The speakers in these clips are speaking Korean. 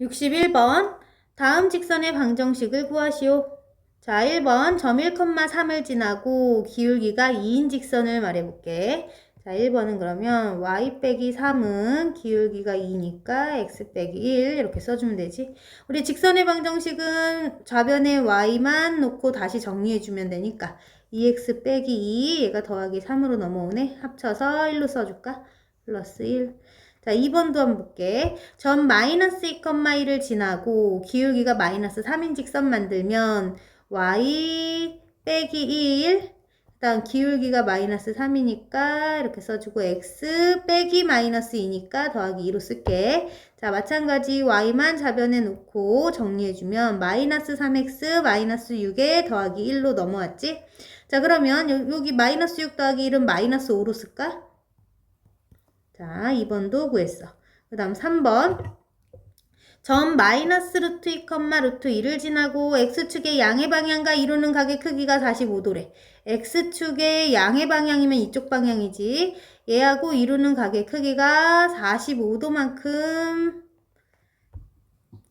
61번 다음 직선의 방정식을 구하시오. 자, 1번 점 1,3을 지나고 기울기가 2인 직선을 말해볼게. 자, 1번은 그러면 y 빼기 3은 기울기가 2니까 x 빼기 1 이렇게 써주면 되지. 우리 직선의 방정식은 좌변에 y만 놓고 다시 정리해주면 되니까 2x 빼기 2 얘가 더하기 3으로 넘어오네. 합쳐서 1로 써줄까? 플러스 1. 자, 2번도 한번 볼게. 점 마이너스 2,1을 지나고 기울기가 마이너스 3인 직선 만들면 y 빼기 1, 그 다음 기울기가 마이너스 3이니까 이렇게 써주고 x 빼기 마이너스 2니까 더하기 2로 쓸게. 자, 마찬가지 y만 좌변에 놓고 정리해주면 마이너스 3x 마이너스 6에 더하기 1로 넘어왔지? 자, 그러면 여- 여기 마이너스 6 더하기 1은 마이너스 5로 쓸까? 자, 2번도 구했어. 그 다음 3번. 점 마이너스 루트 2, 루트 2를 지나고 x축의 양의 방향과 이루는 각의 크기가 45도래. x축의 양의 방향이면 이쪽 방향이지. 얘하고 이루는 각의 크기가 45도만큼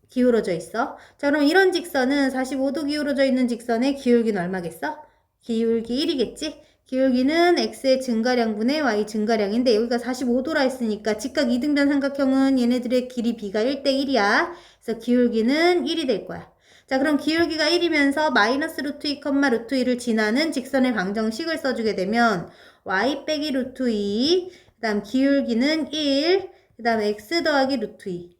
기울어져 있어. 자, 그럼 이런 직선은 45도 기울어져 있는 직선의 기울기는 얼마겠어? 기울기 1이겠지? 기울기는 x의 증가량분의 y 증가량인데 여기가 45도라 했으니까 직각 이등변 삼각형은 얘네들의 길이 b가 1대 1이야. 그래서 기울기는 1이 될 거야. 자, 그럼 기울기가 1이면서 마이너스 루트 2, 루트 2를 지나는 직선의 방정식을 써주게 되면 y 빼기 루트 2, 그 다음 기울기는 1, 그 다음 x 더하기 루트 2.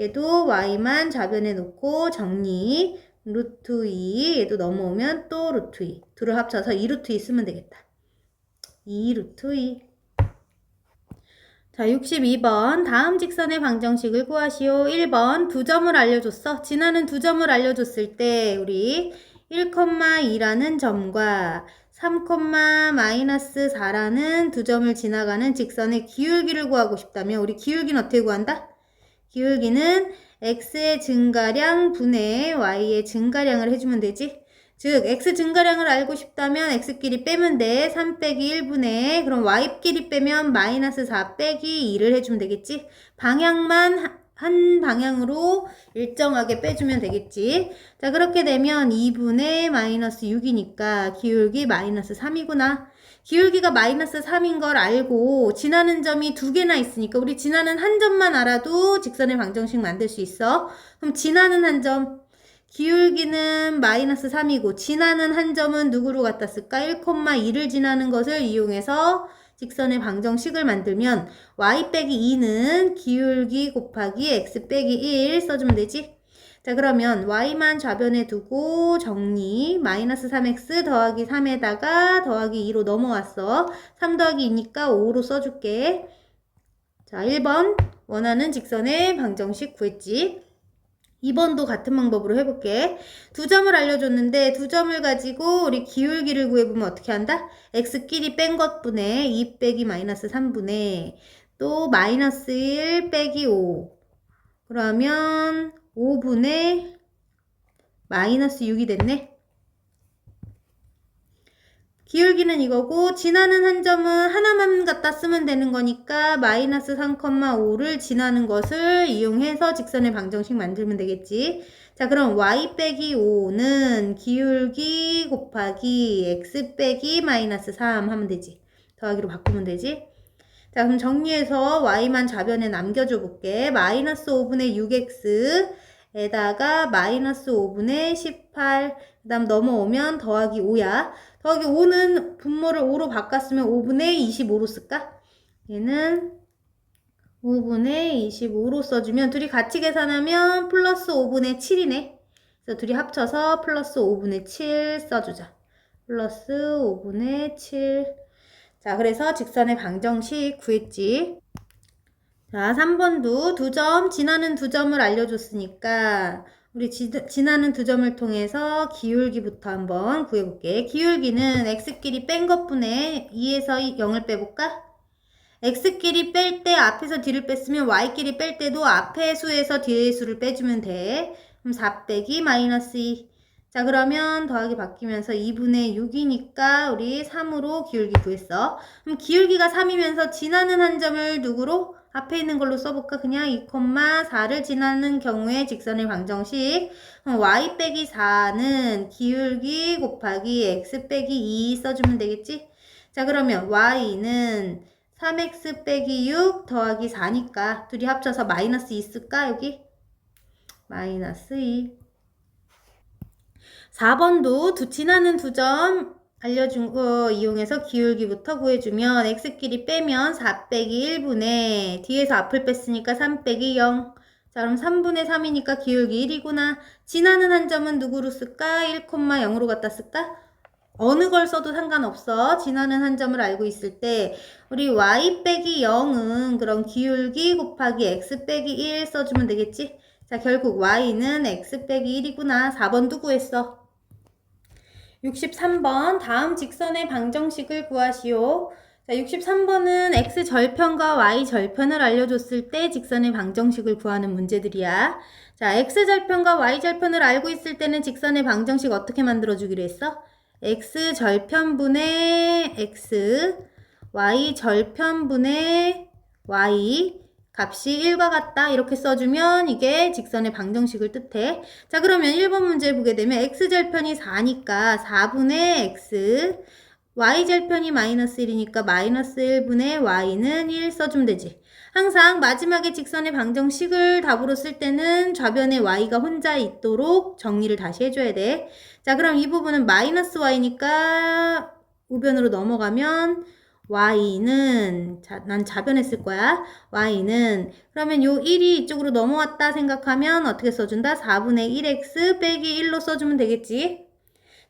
얘도 y만 좌변에 놓고 정리. 루트 2 얘도 넘어오면 또 루트 2 둘을 합쳐서 2 루트 2 쓰면 되겠다 2 루트 2 자, 62번. 다음 직선의 방정식을 구하시오. 1번. 두 점을 알려줬어. 지나는 두 점을 알려줬을 때, 우리 1,2라는 점과 3, 마이너스 4라는 두 점을 지나가는 직선의 기울기를 구하고 싶다면, 우리 기울기는 어떻게 구한다? 기울기는 x의 증가량 분의 y의 증가량을 해주면 되지. 즉 x 증가량을 알고 싶다면 x끼리 빼면 돼. 3 빼기 1분의 그럼 y끼리 빼면 마이너스 4 빼기 2를 해주면 되겠지. 방향만 하- 한 방향으로 일정하게 빼주면 되겠지. 자 그렇게 되면 2분의 마이너스 6이니까 기울기 마이너스 3이구나. 기울기가 마이너스 3인 걸 알고 지나는 점이 두 개나 있으니까 우리 지나는 한 점만 알아도 직선의 방정식 만들 수 있어. 그럼 지나는 한 점, 기울기는 마이너스 3이고 지나는 한 점은 누구로 갖다 쓸까? 1,2를 지나는 것을 이용해서 직선의 방정식을 만들면 y 빼기 2는 기울기 곱하기 x 빼기 1 써주면 되지. 자 그러면 y만 좌변에 두고 정리 마이너스 3x 더하기 3에다가 더하기 2로 넘어왔어. 3 더하기 2니까 5로 써줄게. 자 1번 원하는 직선의 방정식 구했지? 2번도 같은 방법으로 해볼게. 두 점을 알려줬는데 두 점을 가지고 우리 기울기를 구해보면 어떻게 한다? x끼리 뺀 것분의 2 빼기 마이너스 3분의 또 마이너스 1 빼기 5 그러면 5분의 마이너스 6이 됐네. 기울기는 이거고 지나는 한 점은 하나만 갖다 쓰면 되는 거니까 마이너스 3,5를 지나는 것을 이용해서 직선의 방정식 만들면 되겠지. 자 그럼 y 빼기 5는 기울기 곱하기 x 빼기 마이너스 3 하면 되지. 더하기로 바꾸면 되지. 자, 그럼 정리해서 y만 좌변에 남겨줘 볼게. 마이너스 5분의 6x 에다가 마이너스 5분의 18. 그 다음 넘어오면 더하기 5야. 더하기 5는 분모를 5로 바꿨으면 5분의 25로 쓸까? 얘는 5분의 25로 써주면 둘이 같이 계산하면 플러스 5분의 7이네. 그래서 둘이 합쳐서 플러스 5분의 7 써주자. 플러스 5분의 7. 자, 그래서 직선의 방정식 구했지. 자, 3번도 두 점, 지나는 두 점을 알려줬으니까 우리 지, 지나는 두 점을 통해서 기울기부터 한번 구해볼게. 기울기는 x끼리 뺀 것분의 2에서 0을 빼볼까? x끼리 뺄 때 앞에서 뒤를 뺐으면 y끼리 뺄 때도 앞의 수에서 뒤의 수를 빼주면 돼. 그럼 4 빼기 마이너스 2. 자 그러면 더하기 바뀌면서 2분의 6이니까 우리 3으로 기울기 구했어. 그럼 기울기가 3이면서 지나는 한 점을 누구로? 앞에 있는 걸로 써볼까? 그냥 2,4를 지나는 경우에 직선의 방정식 그럼 y 빼기 4는 기울기 곱하기 x 빼기 2 써주면 되겠지? 자 그러면 y는 3x 빼기 6 더하기 4니까 둘이 합쳐서 마이너스 2 쓸까 여기? 마이너스 2 4번도 두 지나는 두 점 알려준 거 이용해서 기울기부터 구해주면 x끼리 빼면 4 빼기 1분의 뒤에서 앞을 뺐으니까 3 빼기 0. 자 그럼 3분의 3이니까 기울기 1이구나. 지나는 한 점은 누구로 쓸까? 1,0으로 갖다 쓸까? 어느 걸 써도 상관없어. 지나는 한 점을 알고 있을 때 우리 y 빼기 0은 그럼 기울기 곱하기 x 빼기 1 써주면 되겠지? 자 결국 y는 x 빼기 1이구나. 4번도 구했어. 63번 다음 직선의 방정식을 구하시오. 자, 63번은 x 절편과 y 절편을 알려줬을 때 직선의 방정식을 구하는 문제들이야. 자, x 절편과 y 절편을 알고 있을 때는 직선의 방정식 어떻게 만들어 주기로 했어? x 절편분의 x, y 절편분의 y, 값이 1과 같다 이렇게 써주면 이게 직선의 방정식을 뜻해. 자 그러면 1번 문제 보게 되면 x절편이 4니까 4분의 x y절편이 마이너스 1이니까 마이너스 1분의 y는 1 써주면 되지. 항상 마지막에 직선의 방정식을 답으로 쓸 때는 좌변에 y가 혼자 있도록 정리를 다시 해줘야 돼. 자 그럼 이 부분은 마이너스 y니까 우변으로 넘어가면 y는 자, 난 자변했을 거야. y는 그러면 요 1이 이쪽으로 넘어왔다 생각하면 어떻게 써준다? 4분의 1x 빼기 1로 써주면 되겠지.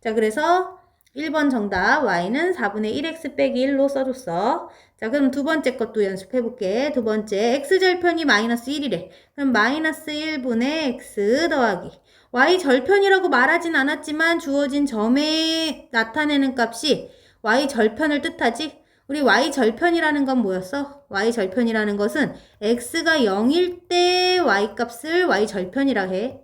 자 그래서 1번 정답 y는 4분의 1x 빼기 1로 써줬어. 자 그럼 두 번째 것도 연습해 볼게. 두 번째 x절편이 마이너스 1이래. 그럼 마이너스 1분의 x 더하기 y 절편이라고 말하진 않았지만 주어진 점에 나타내는 값이 y 절편을 뜻하지. 우리 y 절편이라는 건 뭐였어? y 절편이라는 것은 x가 0일 때 y 값을 y 절편이라 해.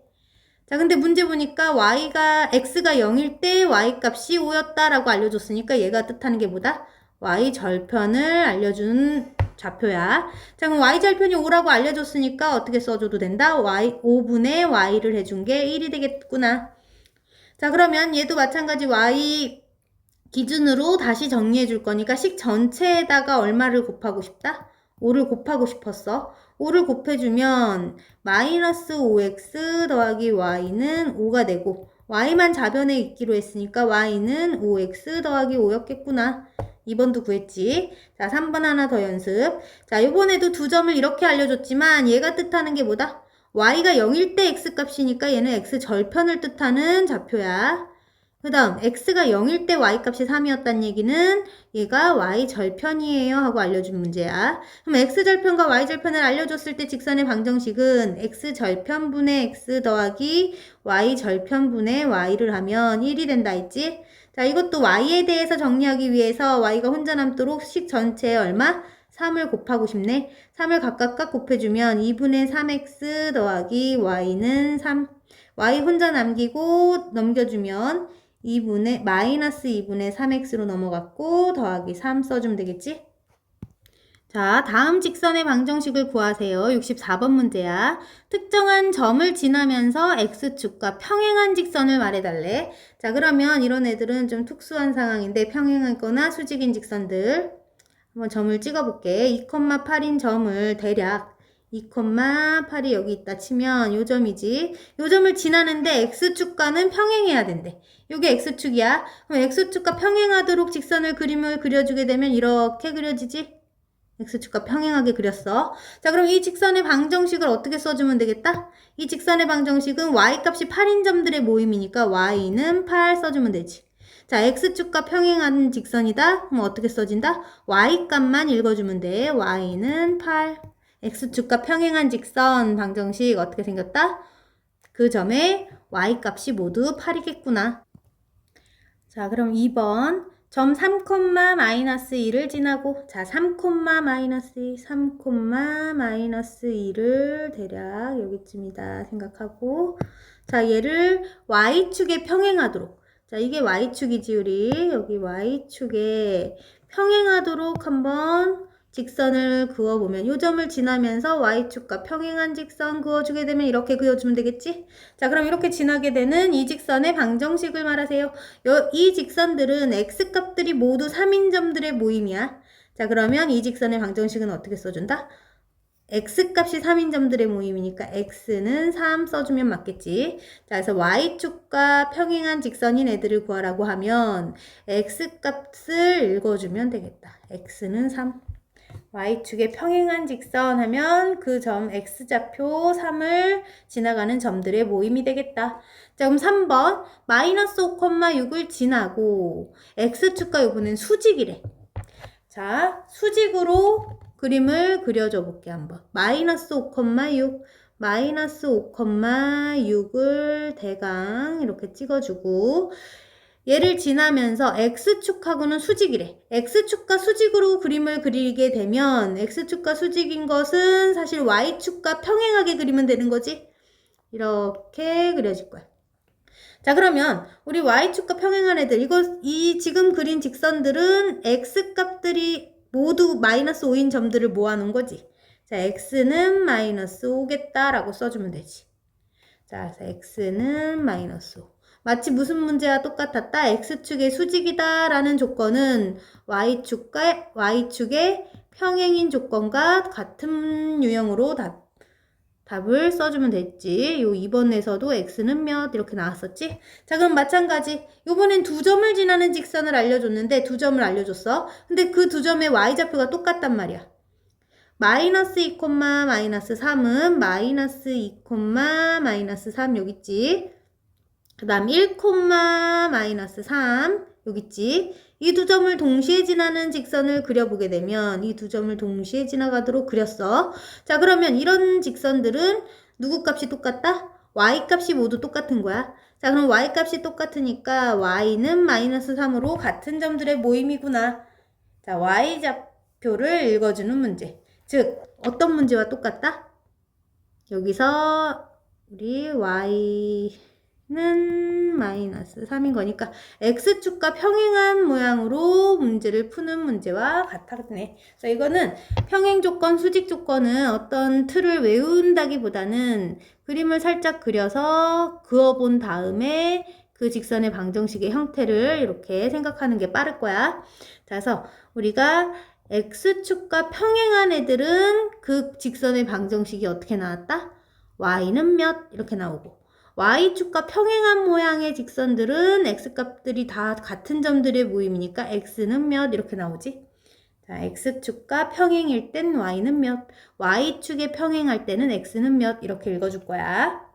자, 근데 문제 보니까 y가 x가 0일 때 y 값이 5였다라고 알려줬으니까 얘가 뜻하는 게 뭐다? y 절편을 알려준 좌표야. 자, 그럼 y 절편이 5라고 알려줬으니까 어떻게 써줘도 된다? y 5분의 y를 해준 게 1이 되겠구나. 자, 그러면 얘도 마찬가지 y 기준으로 다시 정리해 줄 거니까 식 전체에다가 얼마를 곱하고 싶다? 5를 곱하고 싶었어. 5를 곱해주면 마이너스 5x 더하기 y는 5가 되고 y만 좌변에 있기로 했으니까 y는 5x 더하기 5였겠구나. 2번도 구했지. 자, 3번 하나 더 연습. 자, 이번에도 두 점을 이렇게 알려줬지만 얘가 뜻하는 게 뭐다? y가 0일 때 x 값이니까 얘는 x 절편을 뜻하는 좌표야. 그 다음 x가 0일 때 y값이 3이었다는 얘기는 얘가 y절편이에요 하고 알려준 문제야. 그럼 x절편과 y절편을 알려줬을 때 직선의 방정식은 x절편분의 x 더하기 y절편분의 y를 하면 1이 된다 했지? 자 이것도 y에 대해서 정리하기 위해서 y가 혼자 남도록 식 전체에 얼마? 3을 곱하고 싶네. 3을 각각 곱해주면 2분의 3x 더하기 y는 3. y 혼자 남기고 넘겨주면 2분의 마이너스 2분의 3x로 넘어갔고 더하기 3 써주면 되겠지? 자, 다음 직선의 방정식을 구하세요. 64번 문제야. 특정한 점을 지나면서 x축과 평행한 직선을 말해달래. 자, 그러면 이런 애들은 좀 특수한 상황인데 평행하거나 수직인 직선들 한번 점을 찍어볼게. 2,8인 점을 대략 2,8이 여기 있다 치면 요 점이지. 요 점을 지나는데 x축과는 평행해야 된대. 요게 x축이야. 그럼 x축과 평행하도록 직선을 그림을 그려주게 되면 이렇게 그려지지? x축과 평행하게 그렸어. 자, 그럼 이 직선의 방정식을 어떻게 써주면 되겠다? 이 직선의 방정식은 y값이 8인 점들의 모임이니까 y는 8 써주면 되지. 자, x축과 평행한 직선이다? 그럼 어떻게 써진다? y값만 읽어주면 돼. y는 8. X축과 평행한 직선 방정식 어떻게 생겼다? 그 점에 y값이 모두 8이겠구나. 자, 그럼 2번 점 3, 마이너스 2를 지나고 자, 3, 마이너스 2, 3, 마이너스 2를 대략 여기쯤이다 생각하고 자, 얘를 y축에 평행하도록 자, 이게 y축이지 우리 여기 y축에 평행하도록 한번 직선을 그어보면 요 점을 지나면서 y축과 평행한 직선 그어주게 되면 이렇게 그려주면 되겠지? 자 그럼 이렇게 지나게 되는 이 직선의 방정식을 말하세요. 요, 이 직선들은 x값들이 모두 3인점들의 모임이야. 자 그러면 이 직선의 방정식은 어떻게 써준다? x값이 3인점들의 모임이니까 x는 3 써주면 맞겠지. 자, 그래서 y축과 평행한 직선인 애들을 구하라고 하면 x값을 읽어주면 되겠다. x는 3. Y축의 평행한 직선 하면 그 점 x좌표 3을 지나가는 점들의 모임이 되겠다. 자, 그럼 3번 마이너스 5,6을 지나고 x축과 요거는 수직이래. 자, 수직으로 그림을 그려줘 볼게 한번. 마이너스 5,6 마이너스 5,6을 대강 이렇게 찍어주고 얘를 지나면서 x축하고는 수직이래. x축과 수직으로 그림을 그리게 되면 x축과 수직인 것은 사실 y축과 평행하게 그리면 되는 거지. 이렇게 그려질 거야. 자 그러면 우리 y축과 평행한 애들 이거 이 지금 그린 직선들은 x값들이 모두 마이너스 5인 점들을 모아놓은 거지. 자 x는 마이너스 5겠다라고 써주면 되지. 자 x는 마이너스 5. 마치 무슨 문제와 똑같았다. x축의 수직이다 라는 조건은 y축과 y축의 평행인 조건과 같은 유형으로 답 답을 써주면 됐지. 요 2번에서도 x는 몇 이렇게 나왔었지. 자 그럼 마찬가지. 요번엔 두 점을 지나는 직선을 알려줬는데 두 점을 알려줬어. 근데 그 두 점의 y좌표가 똑같단 말이야. 마이너스 2, 마이너스 3은 마이너스 2, 마이너스 3 여기 있지. 그 다음 1, 마이너스 3 여기 있지. 이 두 점을 동시에 지나는 직선을 그려보게 되면 이 두 점을 동시에 지나가도록 그렸어. 자 그러면 이런 직선들은 누구 값이 똑같다? y 값이 모두 똑같은 거야. 자 그럼 y 값이 똑같으니까 y는 마이너스 3으로 같은 점들의 모임이구나. 자 y 좌표를 읽어주는 문제. 즉 어떤 문제와 똑같다? 여기서 우리 y 는 마이너스 3인 거니까 x축과 평행한 모양으로 문제를 푸는 문제와 같았네. 그래서 이거는 평행 조건, 수직 조건은 어떤 틀을 외운다기보다는 그림을 살짝 그려서 그어본 다음에 그 직선의 방정식의 형태를 이렇게 생각하는 게 빠를 거야. 자, 그래서 우리가 x축과 평행한 애들은 그 직선의 방정식이 어떻게 나왔다? y는 몇? 이렇게 나오고 y축과 평행한 모양의 직선들은 x값들이 다 같은 점들의 모임이니까 x는 몇? 이렇게 나오지. 자, x축과 평행일 땐 y는 몇? y축에 평행할 때는 x는 몇? 이렇게 읽어줄 거야.